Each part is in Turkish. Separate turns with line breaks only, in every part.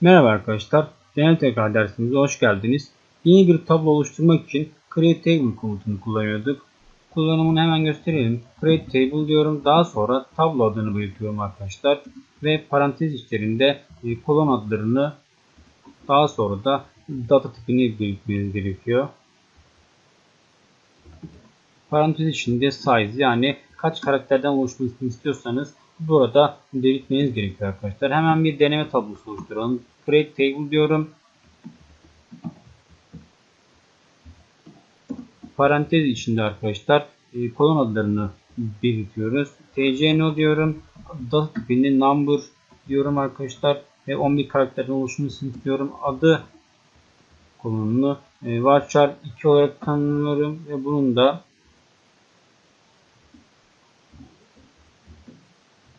Merhaba arkadaşlar, genel tekrar dersimize hoş geldiniz. Yeni bir tablo oluşturmak için create table komutunu kullanıyorduk. Kullanımını hemen gösterelim. Create table diyorum. Daha sonra tablo adını belirtiyorum arkadaşlar. Ve parantez içlerinde e, kolon adlarını daha sonra da data tipini belirtmeniz gerekiyor. Parantez içinde size yani kaç karakterden oluşmasını istiyorsanız burada belirtmeniz gerekiyor arkadaşlar. Hemen bir deneme tablosu oluşturalım. Create table diyorum. Parantez içinde arkadaşlar e, kolon adlarını belirtiyoruz. tcno diyorum. Data tipini number diyorum arkadaşlar. Ve 11 karakterden oluşmasını istiyorum. Adı kolonunu e, varchar 2 olarak tanımlıyorum ve bunun da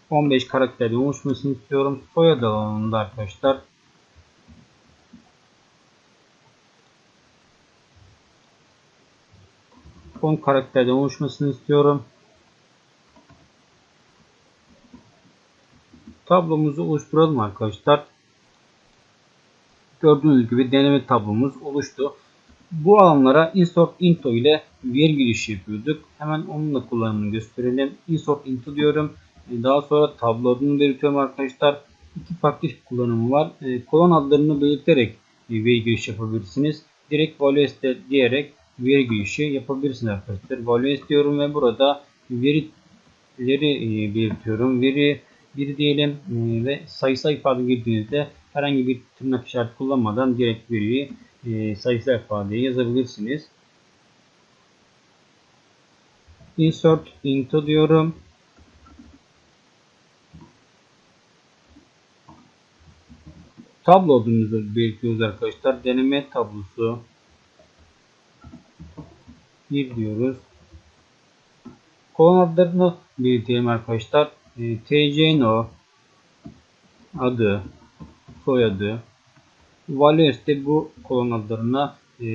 15 karakterden oluşmasını istiyorum. Soyadı alanında arkadaşlar. On karakterden oluşmasını istiyorum. Tablomuzu oluşturalım arkadaşlar. Gördüğünüz gibi deneme tablomuz oluştu. Bu alanlara insert into ile veri girişi yapıyorduk. Hemen onun da kullanımını gösterelim. Insert into diyorum. Daha sonra tablo adını belirtiyorum arkadaşlar. İki farklı kullanımı var. E, kolon adlarını belirterek e, veri giriş yapabilirsiniz. Direkt values diyerek veri girişi yapabilirsiniz arkadaşlar. Values diyorum ve burada verileri e, belirtiyorum. Veri bir diyelim e, ve sayısal ifade girdiğinizde herhangi bir tırnak işareti kullanmadan direkt veriyi e, sayısal ifadeye yazabilirsiniz. Insert into diyorum. Tablo adımızı belirtiyoruz arkadaşlar. Deneme tablosu. Bir diyoruz. Kolon adlarını belirtelim arkadaşlar. E, TCNO adı, soyadı. Values'te bu kolon adlarına e,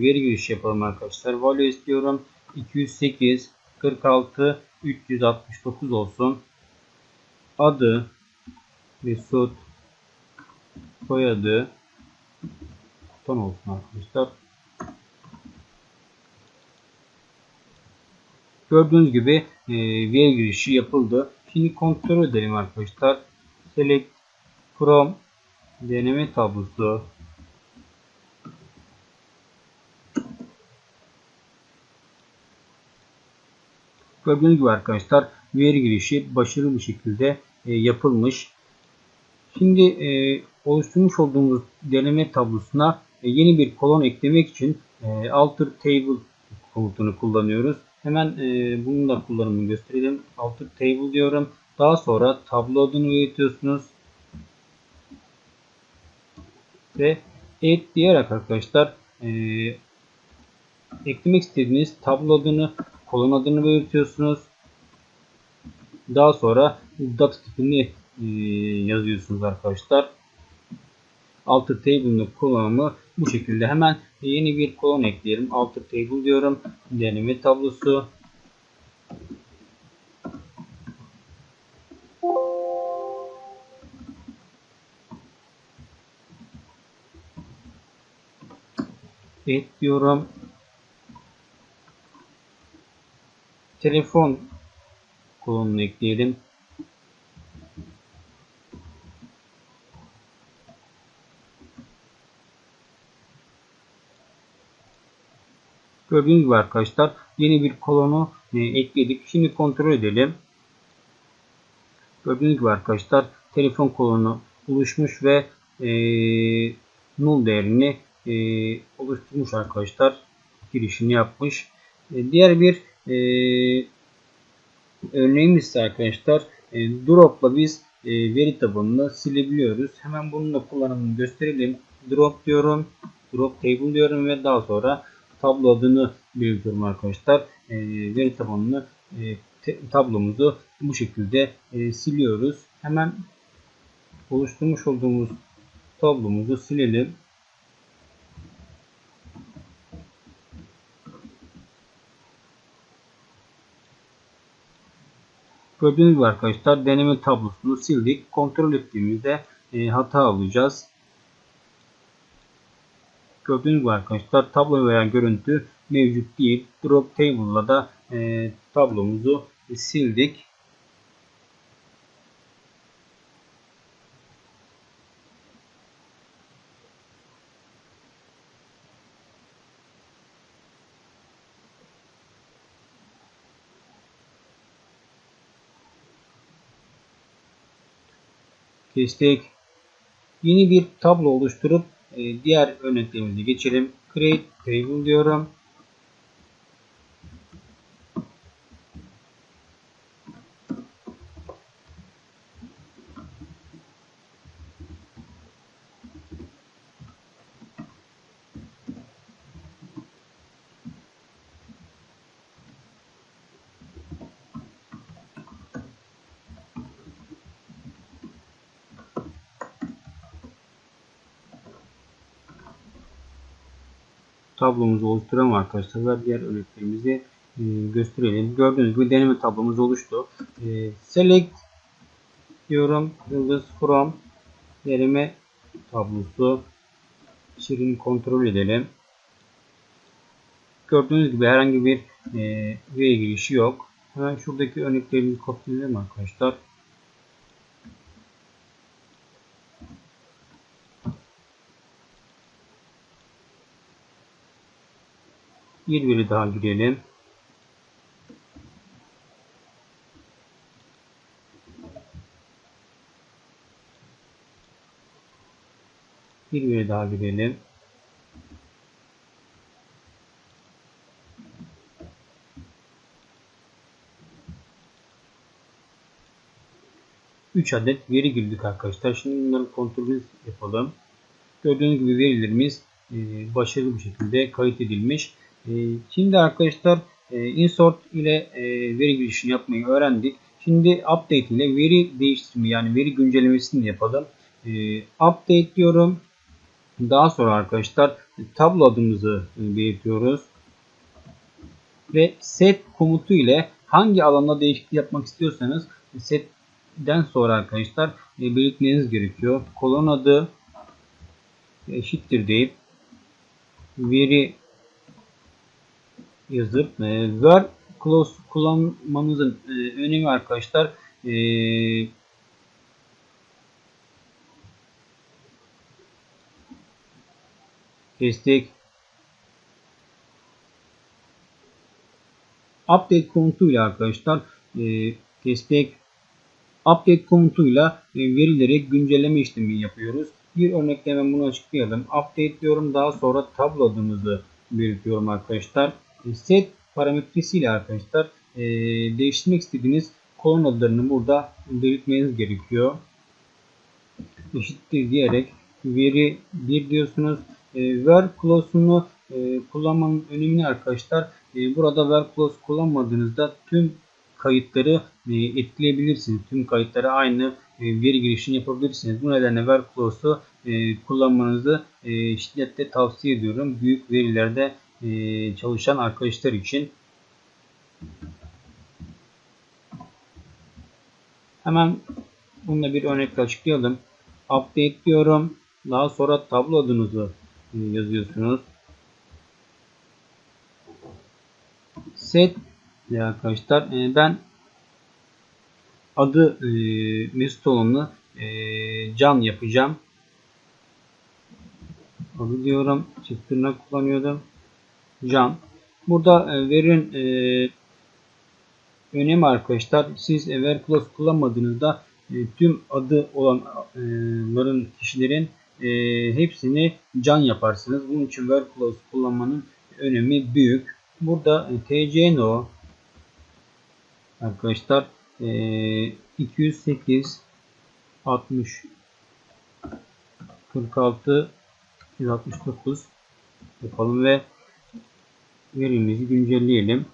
veri giriş yapalım arkadaşlar. Values diyorum 208 46 369 olsun. Adı Mesut soyadı ton olsun arkadaşlar. Gördüğünüz gibi e, veri girişi yapıldı. Şimdi kontrol edelim arkadaşlar. Select from deneme tablosu Gördüğünüz gibi arkadaşlar veri girişi başarılı bir şekilde e, yapılmış. Şimdi e, oluşturmuş olduğumuz deneme tablosuna e, yeni bir kolon eklemek için e, alter table komutunu kullanıyoruz. Hemen e, bunun da kullanımını gösterelim. Alter table diyorum. Daha sonra tablo adını belirtiyorsunuz. Ve add diyerek arkadaşlar eklemek istediğiniz tablo adını, kolon adını belirtiyorsunuz. Daha sonra data tipini yazıyorsunuz arkadaşlar. Alter table'ın kullanımı bu şekilde. Hemen yeni bir kolon ekleyelim. Alter table diyorum. Deneme tablosu. Et diyorum. Telefon kolonunu ekleyelim. Gördüğünüz gibi arkadaşlar yeni bir kolonu e, ekledik. Şimdi kontrol edelim. Gördüğünüz gibi arkadaşlar telefon kolonu oluşmuş ve e, null değerini e, oluşturmuş arkadaşlar. Girişini yapmış. E, diğer bir e, örneğimiz ise arkadaşlar e, drop'la biz e, veri tabanını silebiliyoruz. Hemen bunun da kullanımını gösterelim. Drop diyorum. Drop table diyorum ve daha sonra tablo adını belirtiyorum arkadaşlar. E, veri tabanını e, tablomuzu bu şekilde e, siliyoruz. Hemen oluşturmuş olduğumuz tablomuzu silelim. Gördüğünüz gibi arkadaşlar deneme tablosunu sildik. Kontrol ettiğimizde e, hata alacağız. Gördüğünüz gibi arkadaşlar tablo veya görüntü mevcut değil. Drop table'la da e, tablomuzu sildik. Kestik. Yeni bir tablo oluşturup diğer örneklerimize geçelim. Create Table diyorum. Tablomuzu oluşturalım arkadaşlar ve diğer örneklerimizi e, gösterelim. Gördüğünüz gibi deneme tablomuz oluştu. E, select diyorum. Yıldız from deneme tablosu. Şirin kontrol edelim. Gördüğünüz gibi herhangi bir e, veri girişi yok. Hemen şuradaki örneklerimizi kopyalayalım arkadaşlar. Bir veri daha girelim. Bir veri daha girelim. Üç adet veri girdik arkadaşlar. Şimdi bunların kontrolünü yapalım. Gördüğünüz gibi verilerimiz e, başarılı bir şekilde kayıt edilmiş. Ee, şimdi arkadaşlar e, insert ile e, veri girişini yapmayı öğrendik. Şimdi update ile veri değiştirme yani veri güncellemesini yapalım. Ee, update diyorum. Daha sonra arkadaşlar tablo adımızı e, belirtiyoruz. Ve set komutu ile hangi alanda değişiklik yapmak istiyorsanız set'den sonra arkadaşlar belirtmeniz gerekiyor. Kolon adı eşittir deyip veri yazıp e, where clause kullanmanızın e, önemi arkadaşlar e, destek update komutuyla arkadaşlar e, destek update komutuyla e, verileri güncelleme işlemi yapıyoruz. Bir örnekle hemen bunu açıklayalım. Update diyorum daha sonra tablo adımızı belirtiyorum arkadaşlar set parametresiyle arkadaşlar e, değiştirmek istediğiniz kolon adlarını burada belirtmeniz gerekiyor. Eşittir diyerek veri 1 diyorsunuz. E, where clause'unu e, kullanmanın önemini arkadaşlar e, burada where clause kullanmadığınızda tüm kayıtları e, etkileyebilirsiniz. Tüm kayıtları aynı e, veri girişini yapabilirsiniz. Bu nedenle where clause'u e, kullanmanızı e, şiddetle tavsiye ediyorum. Büyük verilerde e, çalışan arkadaşlar için. Hemen bununla bir örnekle açıklayalım. Update diyorum. Daha sonra tablo adınızı e, yazıyorsunuz. Set arkadaşlar e, ben adı Mesut olanı can yapacağım. Adı diyorum. Çift tırnak kullanıyordum can. Burada e, verin e, önemi arkadaşlar. Siz ver clause kullanmadığınızda e, tüm adı olanların kişilerin e, hepsini can yaparsınız. Bunun için ver clause kullanmanın önemi büyük. Burada tcno arkadaşlar e, 208 60 46 169 yapalım ve verimizi güncelleyelim.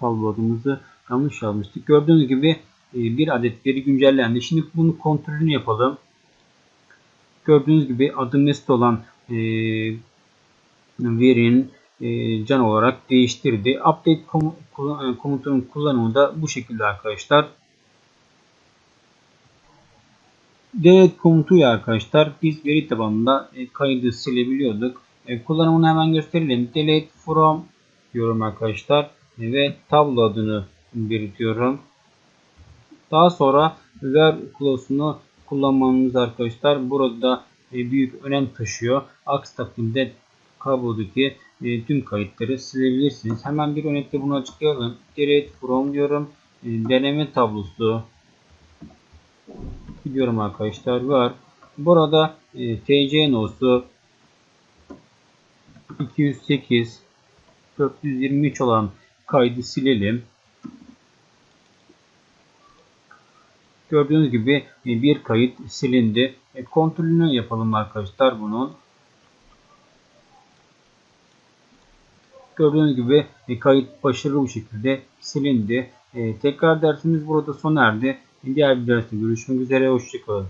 Tablo adımızı yanlış yazmıştık. Gördüğünüz gibi e, bir adet veri güncellendi. Şimdi bunu kontrolünü yapalım. Gördüğünüz gibi adı Nest olan e, verinin e, can olarak değiştirdi. Update komutunun kullanımı da bu şekilde arkadaşlar. Delete komutuyla arkadaşlar biz veri tabanında e, kaydı silebiliyorduk. E, kullanımını hemen gösterelim. Delete from diyorum arkadaşlar E, ve tablo adını belirtiyorum. Daha sonra ver clause'unu kullanmamız arkadaşlar burada büyük önem taşıyor. Aksi takdirde kablodaki tüm kayıtları silebilirsiniz. Hemen bir örnekte bunu açıklayalım. Delete from diyorum. Deneme tablosu gidiyorum arkadaşlar var. Burada e, TC nosu 208 423 olan kaydı silelim. Gördüğünüz gibi e, bir kayıt silindi. E, kontrolünü yapalım arkadaşlar bunun. Gördüğünüz gibi e, kayıt başarılı bir şekilde silindi. E, tekrar dersimiz burada sona erdi. Diğer bir derste görüşmek üzere. Hoşçakalın.